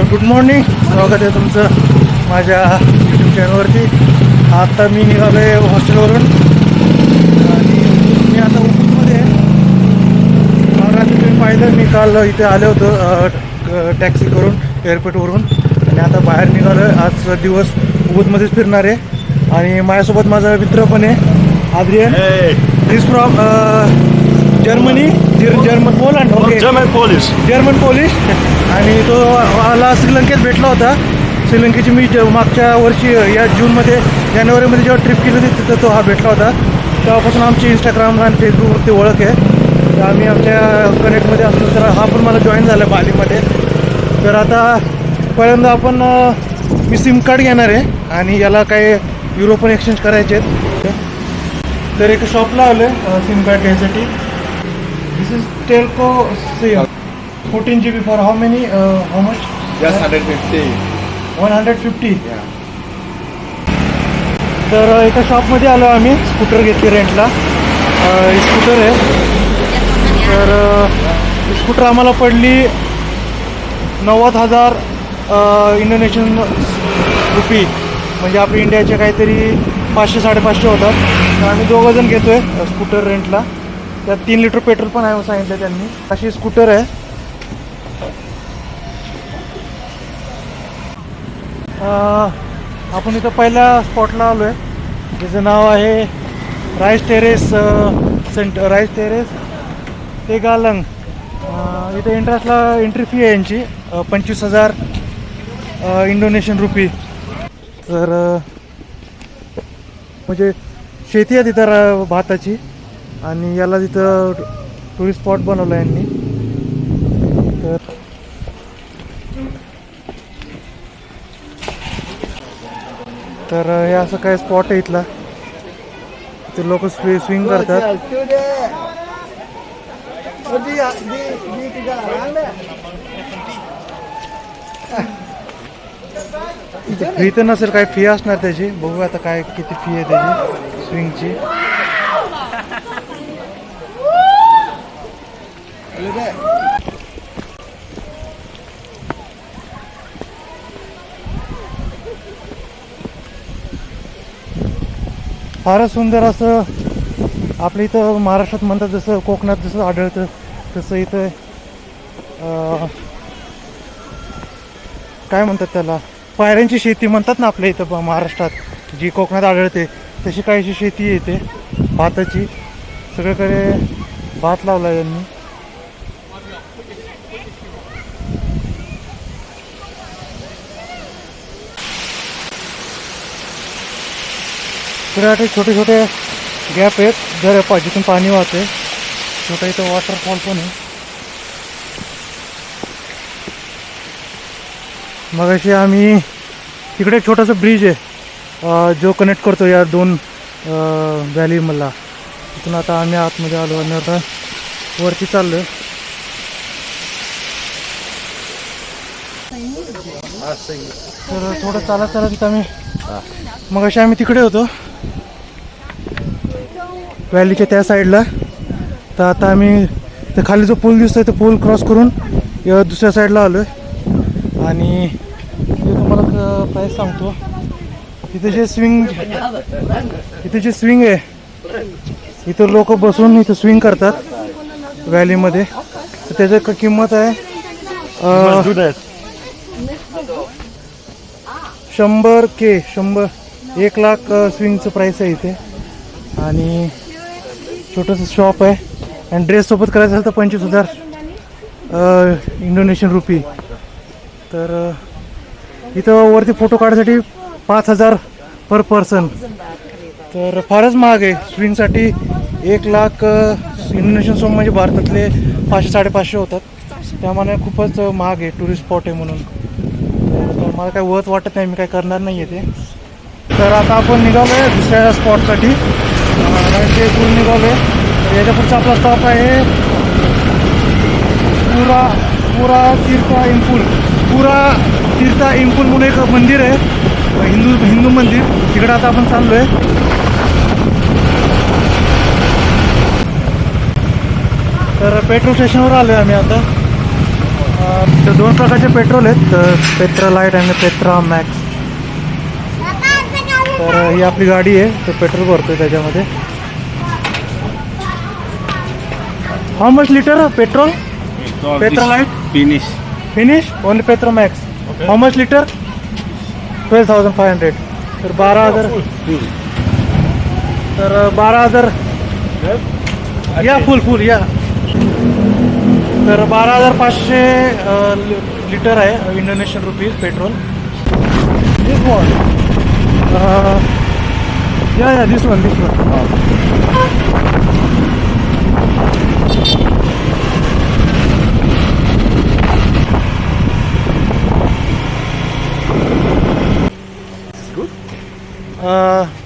तर good morning स्वागत आहे तुमचं माझ्या यूट्यूब चॅनलवरती आता मी निघालो आहे हॉस्टेलवरून आणि मी आता काल रात्री तुम्ही पाहिलं मी काल इथे आलो होतो टॅक्सी करून एअरपोर्टवरून आणि आता बाहेर निघालो आहे आज दिवस उबूदमध्येच फिरणार आहे. आणि माझ्यासोबत माझा मित्र पण आहे. Adrian is from Germany German Poland okay German Polish. German Polish आणि तो मला श्रीलंकेत भेटला होता. श्रीलंकेची मी मागच्या वर्षी या जूनमध्ये जानेवारीमध्ये जेव्हा ट्रिप केली होती तिथं तो हा भेटला होता. तेव्हापासून आमची इंस्टाग्राम आणि फेसबुकवरती ओळख आहे. तर आम्ही आमच्या कनेक्टमध्ये असलो तर हा पण मला जॉईन झाला आहे बालीमध्ये. तर आता पहिल्यांदा आपण मी सिम कार्ड घेणार आहे आणि याला काही युरो पण एक्सचेंज करायचे आहेत. तर एका शॉपला आलो आहे सिम कार्ड घ्यायसाठी. This is telco sim fourteen G B for how many how much Just 150. One hundred fifty तर अ, एका शॉपमध्ये आलो आम्ही स्कूटर घेतली रेंटला स्कूटर आहे. तर अ, स्कूटर आम्हाला पडली नव्वद हजार इंडोनेशियन रुपी म्हणजे आपल्या इंडियाचे काहीतरी पाचशे साडेपाचशे होतात. तर आम्ही दोघं जण घेतो आहे स्कूटर रेंटला त्यात तीन लिटर पेट्रोल पण आहे सांगितलं त्यांनी. अशी स्कूटर आहे. आपण इथं पहिल्या स्पॉटला आलो आहे ज्याचं नाव आहे राईस टेरेस सेंटर सेंट राईस टेरेस ते गालंग. इथे इथं एंट्री फी आहे यांची पंचवीस हजार इंडोनेशियन रुपी तर म्हणजे शेती आहे तिथं रा- भाताची. आणि याला तिथं टुरिस्ट स्पॉट बनवलं यांनी. तर हे असं काय स्पॉट आहे इथला. ते लोक स्वी स्विंग करतात. फी तर नसेल काय फी असणार त्याची. बघू आता काय किती फी आहे त्याची स्विंगची फारच सुंदर असं आपल्या इथं महाराष्ट्रात म्हणतात जसं कोकणात जसं आढळतं तसं इथं काय म्हणतात त्याला? पायऱ्यांची शेती म्हणतात ना आपल्या इथं ब- महाराष्ट्रात. जी कोकणात आढळते तशी काहीशी शेती येते. भाताची. सगळीकडे भात लावला यांनी. तिकडे छोटे छोटे गॅप आहेत. जर पा जिथून पाणी वाहते छोटा इथं वॉटरफॉल पण आहे. मग अशी आम्ही तिकडे एक छोटासा ब्रिज आहे. जो कनेक्ट करतो या दोन व्हॅली मला तिथून आता आम्ही आतमध्ये आलो आणि आता वरती चाललो तर थोडं चालत चालत आम्ही मग अशा आम्ही तिकडे होतो. व्हॅलीच्या त्या साईडला तर आता आम्ही तर खाली जो पूल दिसतोय तो पूल क्रॉस करून दुसऱ्या साईडला आलो आहे आणि ते तुम्हाला प्राईस सांगतो. इथे जे स्विंग इथे जे स्विंग आहे इथं लोक बसून इथं स्विंग करतात. व्हॅलीमध्ये. तर त्याचं क- किंमत आहे शंभर के शंभर एक लाख स्विंगचं प्राईस आहे इथे. आणि छोटंसं शॉप आहे. आणि ड्रेससोबत करायचं असेल तर पंचवीस हजार इंडोनेशियन रुपी तर इथं वरती फोटो काढायसाठी पाच हजार पर पर्सन तर फारच महाग आहे. स्विंगसाठी एक लाख इंडोनेशियन सोम म्हणजे भारतातले पाचशे साडेपाचशे होतात. त्यामुळे खूपच महाग आहे. टुरिस्ट स्पॉट आहे म्हणून. मला काय वत वाटत नाही मी काय करणार नाही आहे ते. तर आता आपण निघालो आहे दुसऱ्या स्पॉटसाठी ते पूल निघालो आहे याच्या पुढचा आपला स्टॉप आहे पुरा पुरा तीर्था इम्पूल पुरा तीर्था इम्पूल म्हणून एक मंदिर आहे. हिंदू हिंदू मंदिर. तिकडं आता आपण चाललो आहे तर पेट्रोल स्टेशनवर आलो आहे आम्ही आता. तर दोन प्रकारचे पेट्रोल आहेत पेट्रा लाइट आणि पेट्रा मॅक्स. तर ही आपली गाडी आहे तर पेट्रोल भरतोय त्याच्यामध्ये. हा much litre petrol Petrolite? Finish. Finish only Pertamax how much litre twelve thousand five hundred तर बारा हजार. तर बारा हजार. या फुल फुल या. तर बारा हजार पाचशे लिटर आहे Indonesian rupees petrol. This one yeah yeah this one this one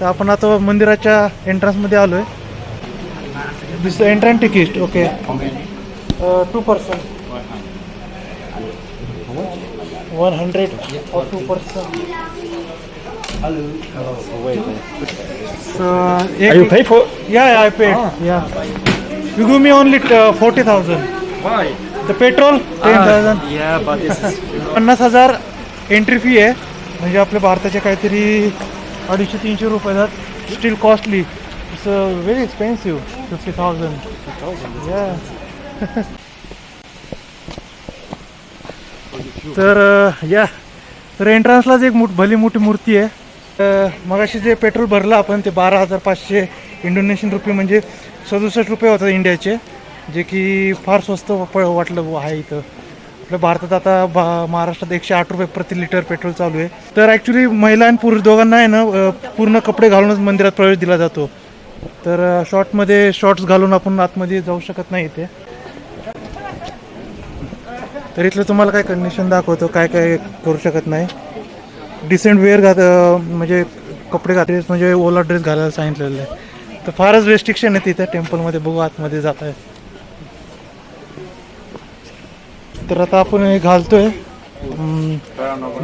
तर आपण आता मंदिराच्या एंट्रन्समध्ये आलो आहे this entrance ticket okay two person one hundred और two person Are you pay for? Yeah I paid yeah you give me only forty thousand Why? The petrol ten thousand Yeah, but this is. पन्नास हजार entry fee आहे. म्हणजे आपल्या भारताचे काहीतरी अडीचशे तीनशे रुपये जात. Still costly it's very expensive fifty thousand तर या तर एंट्रन्सलाच एक मोठ भली मोठी मूर्ती आहे. तर मगाशी जे पेट्रोल भरलं आपण ते बारा हजार पाचशे इंडोनेशियन रुपये म्हणजे सदुसष्ट रुपये होतात इंडियाचे जे की फार स्वस्त प वाटलं आहे इथं. आपल्या भारतात आता भा महाराष्ट्रात एकशे आठ रुपये प्रति लिटर पेट्रोल चालू आहे. तर ॲक्च्युली महिला आणि पुरुष दोघांना आहे ना पूर्ण कपडे घालूनच मंदिरात प्रवेश दिला जातो. तर शॉर्टमध्ये शॉर्ट्स घालून आपण आतमध्ये जाऊ शकत नाही इथे. तर इथलं तुम्हाला काय कंडिशन दाखवतो? काय काय करू शकत नाही? डिसेंट वेअर घात म्हणजे कपडे घातले म्हणजे ओला ड्रेस घालायला सांगितलेलं आहे. तर फारच रेस्ट्रिक्शन आहे तिथे. टेम्पलमध्ये बघू आतमध्ये जात आहे. तर आता आपण हे घालतोय. हम्म,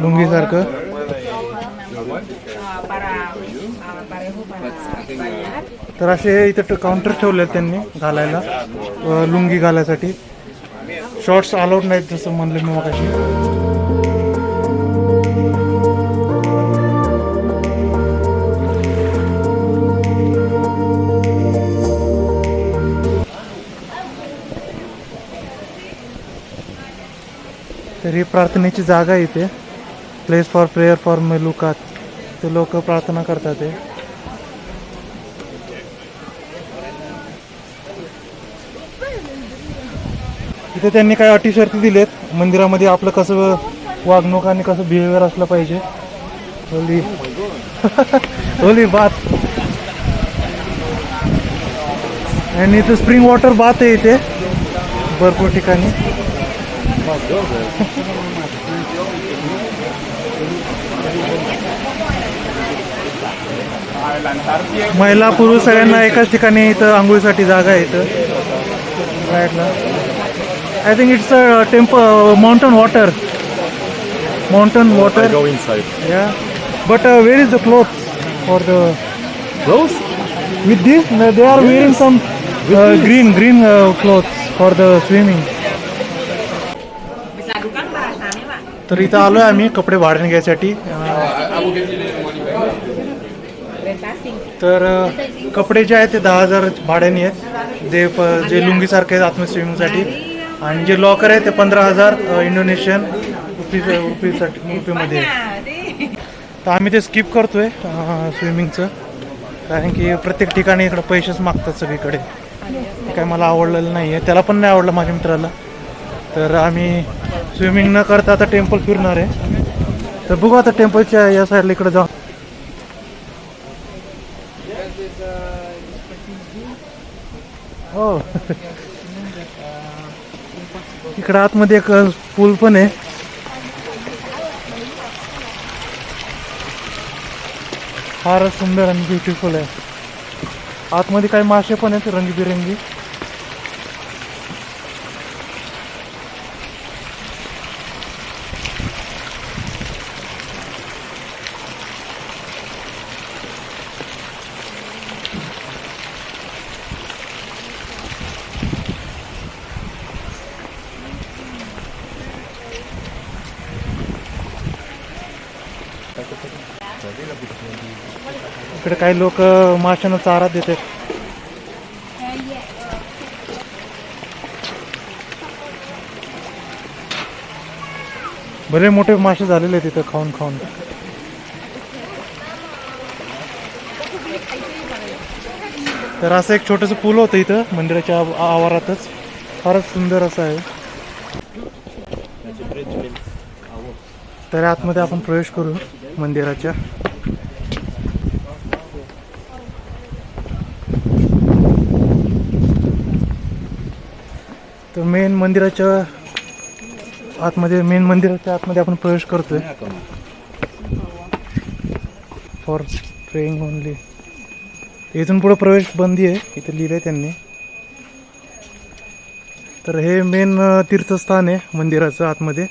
लुंगीसारखं. तर असे इथं काउंटर ठेवले आहेत त्यांनी घालायला लुंगी घालायसाठी. शॉर्ट्स अलाउड नाहीत जसं म्हणलं मी मगाशी. तर ही प्रार्थनेची जागा आहे इथे. Place for prayer for melukat. ते लोक प्रार्थना करतात ते. तिथे त्यांनी काय अटी शर्ती दिलेत. मंदिरामध्ये आपलं कसं वागणूक आणि कसं बिहेवियर असलं पाहिजे. होली. होली बात. आणि इथं स्प्रिंग वॉटर बात आहे इथे. भरपूर ठिकाणी. महिला पुरुष सगळ्यांना एकाच ठिकाणी इथं आंघोळीसाठी जागा आहे इथं. राईटला I think it's a temp mountain water mountain water Go inside. Yeah but where is the cloth for the Close? With this they are wearing some green green cloth for the swimming तर इथं आलोय आम्ही कपडे भाड्याने घ्यायसाठी तर अं, कपडे जे आहेत ते दहा हजार भाड्याने आहेत जे प जे लुंगीसारखे आहेत आत्म स्विमिंगसाठी आणि जे लॉकर आहे ते पंधरा हजार इंडोनेशियन रुपीज रुपीसाठी रुपीमध्ये आहे. तर आम्ही ते स्किप करतोय स्विमिंगचं कारण की प्रत्येक ठिकाणी इकडं पैसेच मागतात सगळीकडे. काय मला आवडलेलं नाही आहे त्याला पण नाही आवडलं माझ्या मित्राला. तर आम्ही स्विमिंग न करता आता टेम्पल फिरणार आहे. तर बघू आता टेम्पलच्या या साईडला इकडे जाऊ. हो. इकडं आतमध्ये एक पूल पण आहे. फारच सुंदर आणि ब्युटिफुल आहे. आतमध्ये काही मासे पण आहेत रंगीबिरंगी. इकडे काही लोक माशांना चारा देतात. बरे मोठे मासे झालेले आहेत तिथं खाऊन खाऊन. तर असं एक छोटंसं पूल होतं इथं मंदिराच्या आवारातच. फारच सुंदर असं आहे. तर आतमध्ये आपण प्रवेश करू मंदिराच्या तर मेन मंदिराच्या आतमध्ये मेन मंदिराच्या आतमध्ये आपण प्रवेश करतोय. फॉर प्रेइंग ओनली इथून पुढे प्रवेश बंदी आहे. इथे लिहिलंय त्यांनी. तर हे मेन तीर्थस्थान आहे मंदिराचं आतमध्ये.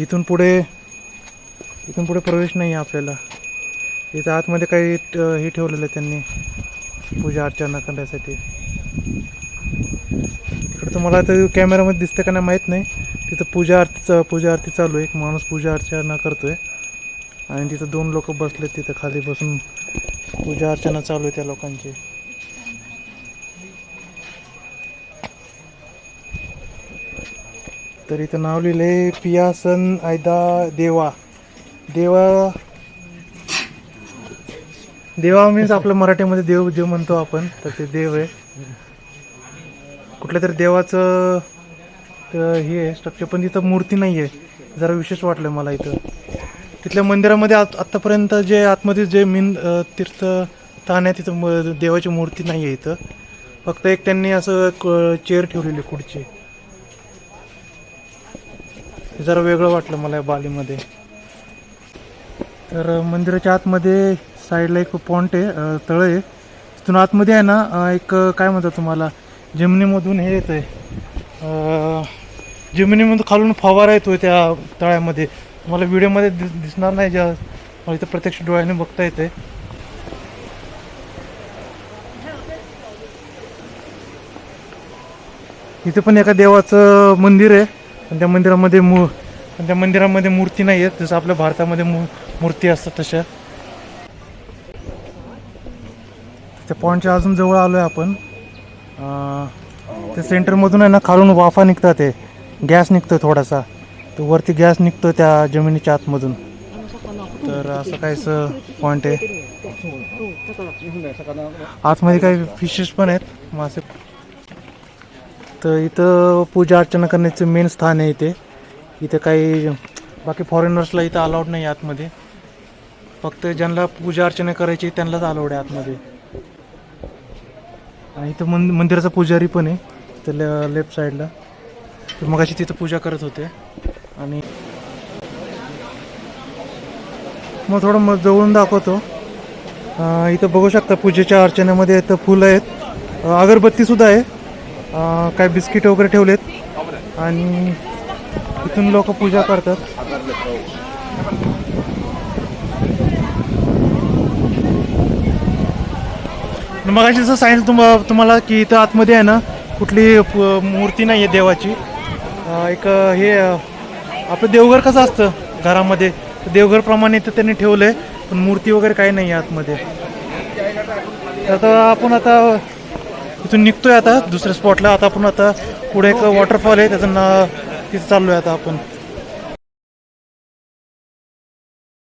इथून पुढे इथून पुढे प्रवेश नाही आहे आपल्याला. इथं आतमध्ये काही हे ठेवलेलं आहे त्यांनी. पूजा अर्चना करण्यासाठी. तर तुम्हाला आता कॅमेरामध्ये दिसतं का नाही माहीत नाही. तिथं पूजा आरतीचं पूजा आरती चालू आहे. एक माणूस पूजा अर्चना करतोय. आणि तिथं दोन लोक बसले तिथं खाली बसून. पूजा अर्चना चालू आहे त्या लोकांची. तर इथं नाव लिहिले पियासन आयदा देवा. देवा देवा मीन्स आपलं मराठीमध्ये देव जे म्हणतो आपण तर ते देव आहे. म्हटलं तर देवाचं हे आहे स्ट्रक्चर पण तिथं मूर्ती नाही आहे. जरा विशेष वाटलं मला इथं. तिथल्या मंदिरामध्ये आत आत्तापर्यंत जे आतमध्ये जे मेन तीर्थ स्थान आहे तिथं म देवाची मूर्ती नाही आहे इथं. फक्त एक त्यांनी असं चेअर ठेवलेली खुर्ची. जरा वेगळं वाटलं मला या बालीमध्ये. तर मंदिराच्या आतमध्ये साईडला एक पॉन्ट आहे तळं आहे. तिथून आतमध्ये आहे ना एक काय म्हणतात तुम्हाला? जमिनीमधून हे येत आहे जमिनीमधून खालून फवारा येतोय त्या तळ्यामध्ये. मला व्हिडिओमध्ये दिस दिसणार नाही ज्या मला इथं प्रत्यक्ष डोळ्याने बघता येते इथे पण एका देवाचं मंदिर आहे. पण त्या मंदिरामध्ये मू पण त्या मंदिरामध्ये मूर्ती नाही आहेत. जसं आपल्या भारतामध्ये मू मूर्ती असतात तशा. त्या पॉईंटच्या अजून जवळ आलो आहे आपण. ते सेंटरमधून आहे ना खालून वाफा निघतात ते. गॅस निघतो थोडासा. तो वरती गॅस निघतो त्या जमिनीच्या आतमधून. तर असं काहीच पॉईंट आहे. आतमध्ये काही फिशेस पण आहेत मासे. तर इथं पूजा अर्चना करण्याचं मेन स्थान आहे इथे. इथं काही बाकी फॉरेनर्सला इथं अलाउड नाही आतमध्ये. फक्त ज्यांना पूजा अर्चना करायची त्यांनाच अलाउड आहे आतमध्ये. आणि इथं मंद मंदिराचा पुजारी पण आहे तर लेफ्ट साईडला तर मग तिथं पूजा करत होते. आणि मग थोडं मग जवळून दाखवतो. इथं बघू शकता पूजेच्या अर्चनेमध्ये इथं फुलं आहेत. अगरबत्तीसुद्धा आहे. काय बिस्किट वगैरे ठेवलेत. आणि इथून लोक पूजा करतात. मग जसं सांगितलं तुम तुम्हाला की इथं आतमध्ये आहे ना कुठली प- मूर्ती नाही आहे देवाची. एक हे आपलं देवघर कसं असतं घरामध्ये? देवघरप्रमाणे इथं त्यांनी ठेवलं आहे पण मूर्ती वगैरे काही नाही आहे आतमध्ये. आता आपण आता इथून निघतोय आता दुसऱ्या स्पॉटला आता आपण आता पुढे एक वॉटरफॉल आहे त्याचं ना तिथं चाललोय आता आपण.